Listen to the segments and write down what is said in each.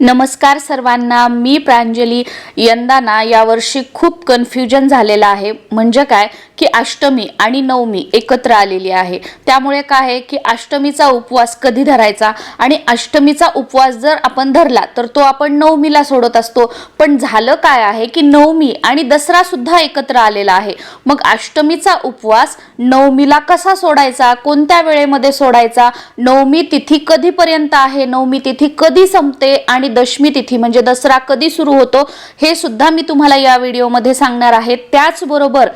नमस्कार सर्वांना मी प्रांजली. यंदा ना यावर्षी खूप कन्फ्युजन झालेलं आहे. म्हणजे काय? की अष्टमी आणि नवमी एकत्र आलेली आहे. त्यामुळे काय आहे की अष्टमीचा उपवास कधी धरायचा आणि अष्टमीचा उपवास जर आपण धरला तर तो आपण नवमीला सोडत असतो. पण झालं काय आहे की नवमी आणि दसरा सुद्धा एकत्र आलेला आहे. मग अष्टमीचा उपवास नवमीला कसा सोडायचा? कोणत्या वेळेमध्ये सोडायचा? नवमी तिथी कधीपर्यंत आहे? नवमी तिथी कधी संपते आणि दशमी तिथी म्हणजे दसरा कधी सुरू होतो? हे सुद्धा मी तुम्हाला या व्हिडिओमध्ये सांगणार आहे. त्याचबरोबर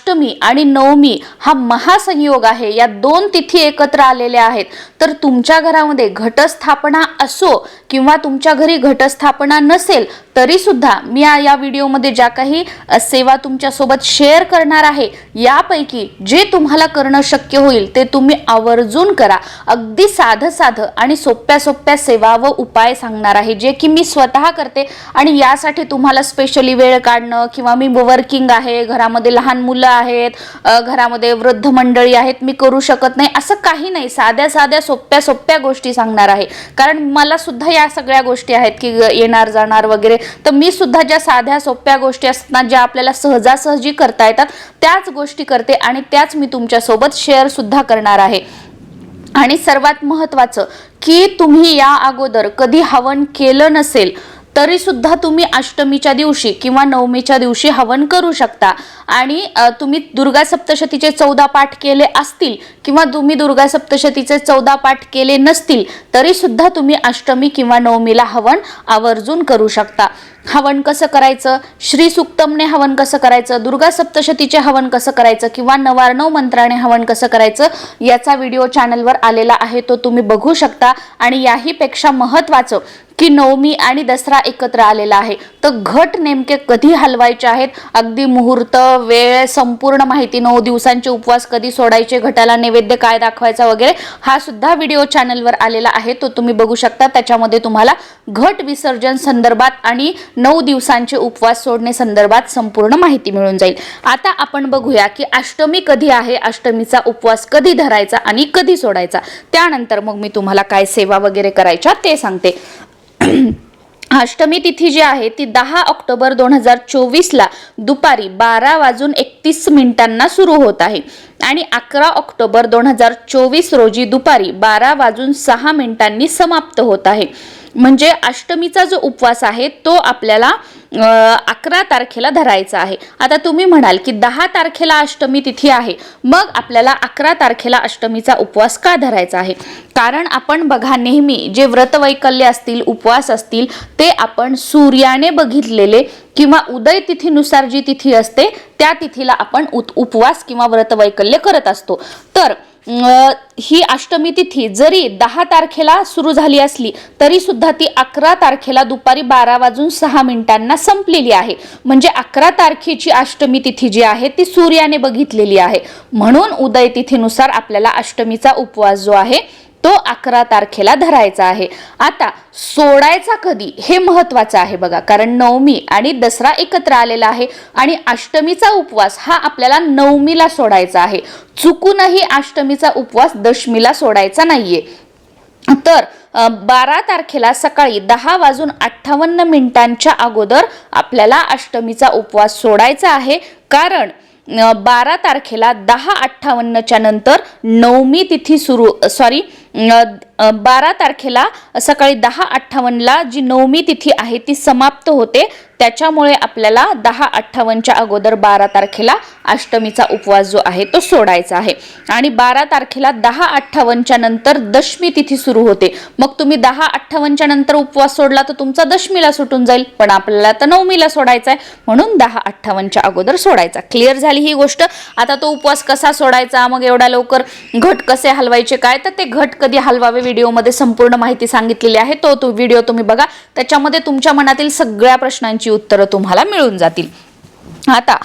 अष्टमी आणि नवमी हा महासंयोग आहे. या दोन तिथी एकत्र आलेल्या आहेत. तर तुमच्या घरामध्ये घटस्थापना असो किंवा तुमच्या घरी घटस्थापना नसेल तरी सुद्धा मी या या व्हिडिओमध्ये ज्या काही सेवा तुमच्यासोबत शेअर करणार आहे यापैकी जे तुम्हाला करणं शक्य होईल ते तुम्ही आवर्जून करा. अगदी साधं साधं आणि सोप्या सोप्या सेवा व उपाय सांगणार आहे जे की मी स्वतः करते आणि यासाठी तुम्हाला स्पेशली वेळ काढणं किंवा मी वर्किंग आहे घरामध्ये लहान मुलं आहेत घरामध्ये वृद्ध मंडळी आहेत मी करू शकत नाही असं काही नाही. साध्या साध्या सोप्या सोप्या गोष्टी सांगणार आहे. कारण मला सुद्धा या सगळ्या गोष्टी आहेत की ग- येणार जाणार वगैरे तर मी सुद्धा ज्या साध्या सोप्या गोष्टी असतात ज्या आपल्याला सहजासहजी करता येतात त्याच गोष्टी करते आणि त्याच मी तुमच्यासोबत शेअर सुद्धा करणार आहे. आणि सर्वात महत्त्वाचं की तुम्ही या अगोदर कधी हवन केलं नसेल तरी सुद्धा तुम्ही अष्टमीच्या दिवशी किंवा नवमीच्या दिवशी हवन करू शकता. आणि तुम्ही दुर्गा सप्तशतीचे चौदा पाठ केले असतील किंवा तुम्ही दुर्गा सप्तशतीचे चौदा पाठ केले नसतील तरी सुद्धा तुम्ही अष्टमी किंवा नवमीला हवन आवर्जून करू शकता. हवन कसं करायचं? श्री सुक्तमने हवन कसं करायचं? दुर्गा सप्तशतीचे हवन कसं करायचं? किंवा नवार्णव मंत्राने हवन कसं करायचं? याचा व्हिडिओ चॅनलवर आलेला आहे तो तुम्ही बघू शकता. आणि याहीपेक्षा महत्त्वाचं की नवमी आणि दसरा एकत्र आलेला आहे. तर घट नेमके कधी हलवायचे आहेत? अगदी मुहूर्त वेळ संपूर्ण माहिती नऊ दिवसांचे उपवास कधी सोडायचे? घटाला नैवेद्य काय दाखवायचा वगैरे? हा सुद्धा व्हिडिओ चॅनलवर आलेला आहे तो तुम्ही बघू शकता. त्याच्यामध्ये तुम्हाला घट विसर्जन संदर्भात आणि नऊ दिवसांचे उपवास सोडणे संदर्भात संपूर्ण माहिती मिळून जाईल. आता आपण बघूया की अष्टमी कधी आहे अष्टमीचा उपवास कधी धरायचा आणि कधी सोडायचा? त्यानंतर मग मी तुम्हाला काय सेवा वगैरे करायच्या ते सांगते. अष्टमी तिथी जी आहे ती दहा ऑक्टोबर दोन हजार चोवीसला दुपारी बारा वाजून एकतीस मिनिटांना सुरू होत आहे. आणि अकरा ऑक्टोबर दोन हजार चोवीस रोजी दुपारी बारा वाजून सहा मिनिटांनी समाप्त होत आहे. म्हणजे अष्टमीचा जो उपवास आहे तो आपल्याला अकरा तारखेला धरायचा आहे. आता तुम्ही म्हणाल की दहा तारखेला अष्टमी तिथी आहे मग आपल्याला अकरा तारखेला अष्टमीचा उपवास का धरायचा आहे? कारण आपण बघा नेहमी जे व्रतवैकल्य असतील उपवास असतील ते आपण सूर्याने बघितलेले किंवा उदय तिथीनुसार जी तिथी असते त्या तिथीला आपण उत- उपवास किंवा व्रतवैकल्य करत असतो. तर ही अष्टमी तिथी जरी दहा तारखेला सुरू झाली असली तरी सुद्धा ती अकरा तारखेला दुपारी बारा वाजून सहा मिनिटांना संपलेली आहे. म्हणजे अकरा तारखेची अष्टमी तिथी जी आहे ती सूर्याने बघितलेली आहे. म्हणून उदय तिथीनुसार आपल्याला अष्टमीचा उपवास जो आहे तो अकरा तारखेला धरायचा आहे. आता सोडायचा कधी हे महत्वाचं आहे बघा. कारण नवमी आणि दसरा एकत्र आलेला आहे आणि अष्टमीचा उपवास हा आपल्याला नवमीला सोडायचा आहे. चुकूनही अष्टमीचा उपवास दशमीला सोडायचा नाहीये. तर बारा तारखेला सकाळी दहा वाजून अठ्ठावन्न मिनिटांच्या अगोदर आपल्याला अष्टमीचा उपवास सोडायचा आहे. कारण बारा तारखेला दहा अठ्ठावन्नच्या नंतर नवमी तिथी सुरू सॉरी बारा तारखेला सकाळी दहा अठ्ठावन्नला जी नवमी तिथी आहे ती समाप्त होते. त्याच्यामुळे आपल्याला दहा अठ्ठावन्नच्या अगोदर बारा तारखेला अष्टमीचा उपवास जो आहे तो सोडायचा आहे. आणि बारा तारखेला दहा अठ्ठावन्नच्या नंतर दशमी तिथी सुरू होते. मग तुम्ही दहा अठ्ठावन्नच्या नंतर उपवास सोडला तर तुमचा दशमीला सुटून जाईल. पण आपल्याला तर नवमीला सोडायचा आहे म्हणून दहा अठ्ठावन्नच्या अगोदर सोडायचा. क्लिअर झाली ही गोष्ट? आता तो उपवास कसा सोडायचा? मग एवढ्या लवकर घट कसे हलवायचे काय? तर ते घट कधी हलवावे व्हिडिओमध्ये संपूर्ण माहिती सांगितलेली आहे. तो तो व्हिडिओ तुम्ही बघा. त्याच्यामध्ये तुमच्या मनातील सगळ्या प्रश्नांची उत्तरं तुम्हाला मिळून जातील. आता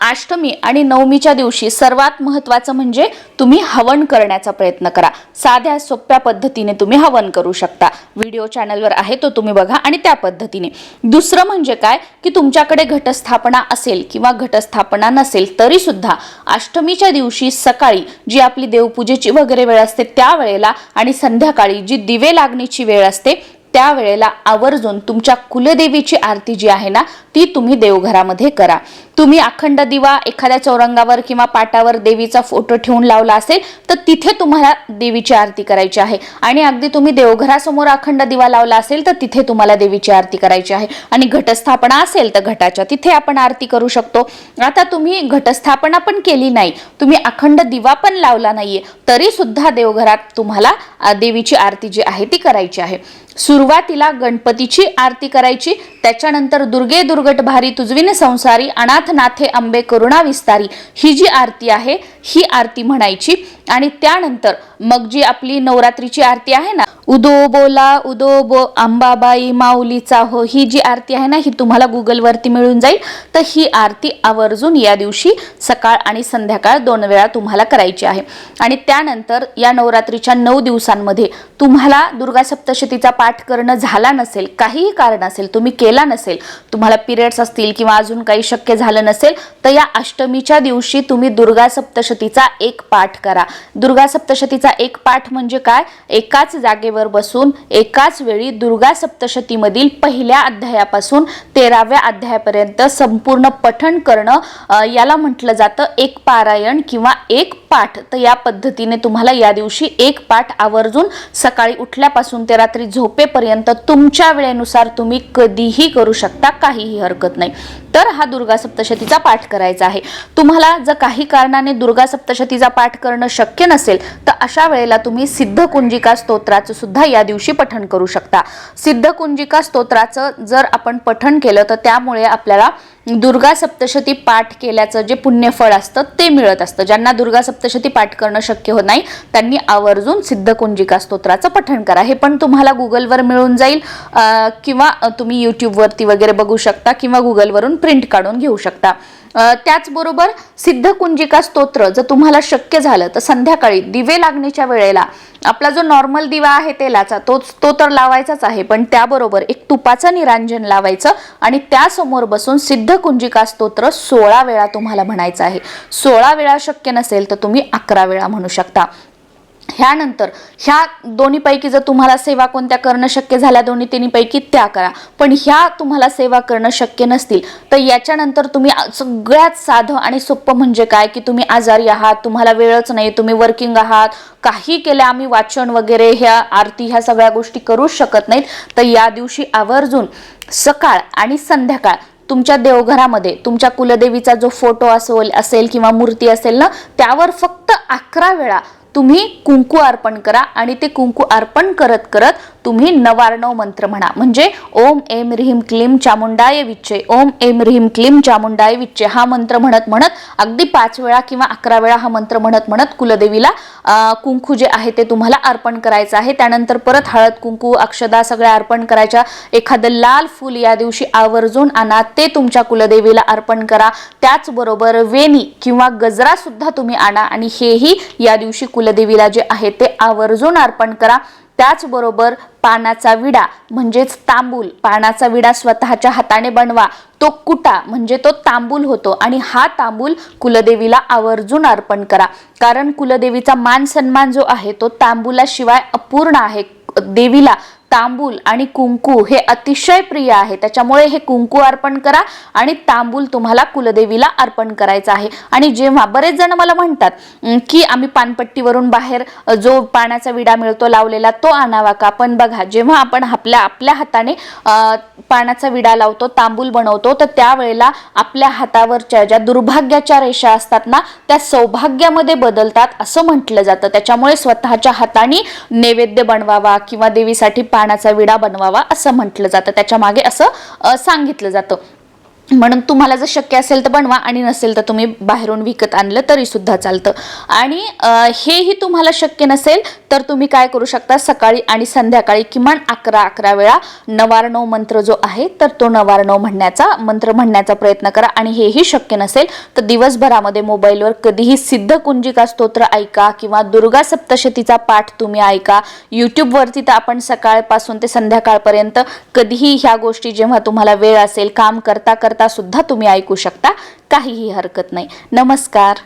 अष्टमी आणि नवमीच्या दिवशी सर्वात महत्त्वाचं म्हणजे तुम्ही हवन करण्याचा प्रयत्न करा. साध्या सोप्या पद्धतीने तुम्ही हवन करू शकता. व्हिडिओ चॅनलवर आहे तो तुम्ही बघा आणि त्या पद्धतीने. दुसरं म्हणजे काय? की तुमच्याकडे घटस्थापना असेल किंवा घटस्थापना नसेल तरी सुद्धा अष्टमीच्या दिवशी सकाळी जी आपली देवपूजेची वगैरे वेळ असते त्या वेळेला आणि संध्याकाळी जी दिवे लागणीची वेळ असते त्यावेळेला आवर्जून तुमच्या कुलदेवीची आरती जी आहे ना ती तुम्ही देवघरामध्ये करा. तुम्ही अखंड दिवा एखाद्या चौरंगावर किंवा पाटावर देवीचा फोटो ठेवून लावला असेल तर तिथे तुम्हाला देवीची आरती करायची आहे. आणि अगदी तुम्ही देवघरासमोर अखंड दिवा लावला असेल तर तिथे तुम्हाला देवीची आरती करायची आहे. आणि घटस्थापना असेल तर घटाच्या तिथे आपण आरती करू शकतो. आता तुम्ही घटस्थापना पण केली नाही तुम्ही अखंड दिवा पण लावला नाहीये तरी सुद्धा देवघरात तुम्हाला देवीची आरती जी आहे ती करायची आहे. सुरुवातीला गणपतीची आरती करायची त्याच्यानंतर दुर्गे दुर्गट भारी तुजविने संसारी अनाथ नाथे आंबे करुणा विस्तारी ही जी आरती आहे ही आरती म्हणायची. आणि त्यानंतर मग जी आपली नवरात्रीची आरती आहे ना उदो बोला उदो बो अंबाबाई माऊलीचा हो ही जी आरती आहे ना ही तुम्हाला गुगलवरती मिळून जाईल. तर ही आरती आवर्जून या दिवशी सकाळ आणि संध्याकाळ दोन वेळा तुम्हाला करायची आहे. आणि त्यानंतर या नवरात्रीच्या नऊ दिवसांमध्ये तुम्हाला दुर्गा सप्तशतीचा पाठ करणं झाला नसेल काहीही कारण असेल तुम्ही केला नसेल तुम्हाला पिरियड्स असतील किंवा अजून काही शक्य झालं नसेल तर या अष्टमीच्या दिवशी तुम्ही दुर्गा सप्तशतीचा एक पाठ करा. दुर्गा सप्तशतीचा एक पाठ म्हणजे काय? एकाच जागेवर बसून एकाच वेळी दुर्गा सप्तशतीमधील पहिल्या अध्यायापासून तेराव्या अध्यायापर्यंत संपूर्ण पठण करणं याला म्हटलं जातं एक पारायण किंवा एक पाठ. तर या पद्धतीने तुम्हाला या दिवशी एक पाठ आवर्जून सकाळी उठल्यापासून ते रात्री झोपेपर्यंत तुमच्या वेळेनुसार तुम्ही कधीही करू शकता काहीही हरकत नाही. तर हा दुर्गा सप्तशतीचा पाठ करायचा आहे. तुम्हाला जर काही कारणाने दुर्गा सप्तशतीचा पाठ करणं शक्य नसेल तर अशा वेळेला तुम्ही सिद्धकुंजिका स्तोत्राचं सुद्धा या दिवशी पठण करू शकता. सिद्धकुंजिका स्तोत्राचं जर आपण पठण केलं तर त्यामुळे आपल्याला दुर्गा सप्तशती पाठ केल्याचं जे पुण्यफळ असतं ते मिळत असतं. ज्यांना दुर्गा सप्तशती पाठ करणं शक्य होत नाही त्यांनी आवर्जून सिद्धकुंजिका स्तोत्राचं पठण करा. हे पण तुम्हाला गुगलवर मिळून जाईल किंवा तुम्ही यूट्यूबवरती वगैरे बघू शकता किंवा गुगलवरून प्रिंट काढून घेऊ शकता. त्याचबरोबर सिद्धकुंजिका स्तोत्र जर तुम्हाला शक्य झालं तर संध्याकाळी दिवे लागण्याच्या वेळेला आपला जो नॉर्मल दिवा आहे तेलाचा तो तो तर लावायचाच आहे पण त्याबरोबर एक तुपाचं निरांजन लावायचं आणि त्यासमोर बसून सिद्धकुंजिका स्तोत्र सोळा वेळा तुम्हाला म्हणायचं आहे. सोळा वेळा शक्य नसेल तर तुम्ही अकरा वेळा म्हणू शकता. ह्यानंतर ह्या दोन्हीपैकी जर तुम्हाला सेवा कोणत्या करणं शक्य झाल्या दोन्ही तिन्हीपैकी त्या करा. पण ह्या तुम्हाला सेवा करणं शक्य नसतील तर याच्यानंतर तुम्ही सगळ्यात साधं आणि सोपं म्हणजे काय? की तुम्ही आजारी आहात तुम्हाला वेळच नाही तुम्ही वर्किंग आहात काही केलं आम्ही वाचन वगैरे ह्या आरती ह्या सगळ्या गोष्टी करूच शकत नाहीत तर या दिवशी आवर्जून सकाळ आणि संध्याकाळ तुमच्या देवघरामध्ये तुमच्या कुलदेवीचा जो फोटो असेल असेल किंवा मूर्ती असेल ना त्यावर फक्त अकरा वेळा तुम्ही कुंकू अर्पण करा आणि ते कुंकू अर्पण करत करत तुम्ही नवार्णव मंत्र म्हणा. म्हणजे ओम एम ह्रीम क्लीम चामुंडाय विच्चे. ओम एम ह्रीम क्लीम चामुंडाय विच्चे. हा मंत्र म्हणत म्हणत अगदी पाच वेळा किंवा अकरा वेळा हा मंत्र म्हणत म्हणत कुलदेवीला कुंकू जे आहे ते तुम्हाला अर्पण करायचं आहे. त्यानंतर परत हळद कुंकू अक्षदा सगळ्या अर्पण करायच्या. एखादं लाल फूल या दिवशी आवर्जून आणा. ते तुमच्या कुलदेवीला अर्पण करा. त्याचबरोबर वेणी किंवा गजरा सुद्धा तुम्ही आणा आणि हेही या दिवशी कुल कुलदेवीला जे आहे ते आवर्जून अर्पण करा. त्याचबरोबर पानाचा विडा म्हणजेच तांबूल पानाचा विडा स्वतःच्या हाताने बनवा. तो कुटा म्हणजे तो तांबूल होतो. आणि हा तांबूल कुलदेवीला आवर्जून अर्पण करा. कारण कुलदेवीचा मान सन्मान जो आहे तो तांबूलाशिवाय अपूर्ण आहे. देवीला तांबूल आणि कुंकू हे अतिशय प्रिय आहे. त्याच्यामुळे हे कुंकू अर्पण करा आणि तांबूल तुम्हाला कुलदेवीला अर्पण करायचं आहे. आणि जेव्हा बरेच जण मला म्हणतात की आम्ही पानपट्टीवरून बाहेर जो पाण्याचा विडा मिळतो लावलेला तो आणावा का? पण बघा जेव्हा आपण आपल्या आपल्या हाताने पाण्याचा विडा लावतो तांबूल बनवतो तर त्यावेळेला आपल्या हातावरच्या ज्या दुर्भाग्याच्या रेषा असतात ना त्या सौभाग्यामध्ये बदलतात असं म्हटलं जातं. त्याच्यामुळे स्वतःच्या हाताने नैवेद्य बनवावा किंवा देवीसाठी पाण्याचा विडा बनवावा असं म्हटलं जातं. त्याच्यामागे असं सांगितलं जातं. म्हणून तुम्हाला जर शक्य असेल तर बनवा आणि नसेल तर तुम्ही बाहेरून विकत आणलं तरी सुद्धा चालतं. आणि हेही तुम्हाला शक्य नसेल तर तुम्ही काय करू शकता? सकाळी आणि संध्याकाळी किमान अकरा अकरा वेळा नवारणव मंत्र जो आहे तर तो नवारणव म्हणण्याचा मंत्र म्हणण्याचा प्रयत्न करा. आणि हेही शक्य नसेल तर दिवसभरामध्ये मोबाईलवर कधीही सिद्ध कुंजिका स्तोत्र ऐका किंवा दुर्गा सप्तशतीचा पाठ तुम्ही ऐका. यूट्यूबवरती तर आपण सकाळपासून ते संध्याकाळपर्यंत कधीही ह्या गोष्टी जेव्हा तुम्हाला वेळ असेल काम करता करता सुद्धा तुम्ही ऐकू शकता. काहीही हरकत नाही. नमस्कार.